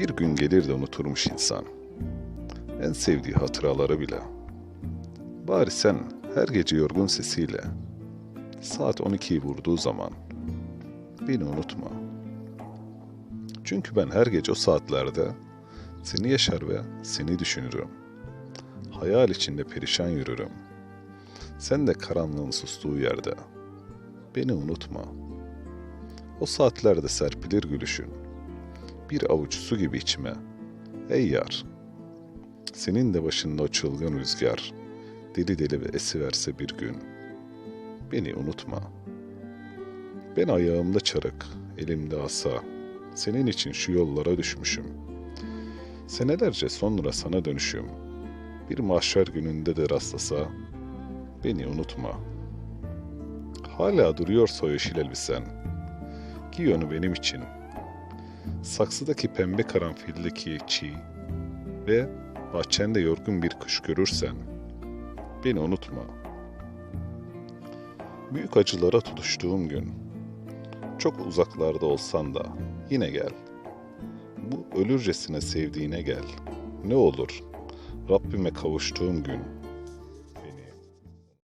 Bir gün gelir de unuturmuş insan. En sevdiği hatıraları bile. Bari sen her gece yorgun sesiyle saat 12'yi vurduğu zaman beni unutma. Çünkü ben her gece o saatlerde seni yaşar ve seni düşünürüm. Hayal içinde perişan yürürüm. Sen de karanlığın sustuğu yerde beni unutma. O saatlerde serpilir gülüşün. Bir avuç su gibi içime. Ey yar. Senin de başında o çılgın rüzgar. Deli deli ve esiverse bir gün. Beni unutma. Ben ayağımda çarık, elimde asa. Senin için şu yollara düşmüşüm. Senelerce sonra sana dönüşüm. Bir mahşer gününde de rastlasa beni unutma. Hala duruyorsa o yeşil elbisen. Giy onu benim için. Saksıdaki pembe karanfildeki çiğ ve bahçende yorgun bir kuş görürsen beni unutma. Büyük acılara tutuştuğum gün, çok uzaklarda olsan da yine gel. Bu ölürcesine sevdiğine gel. Ne olur Rabbime kavuştuğum gün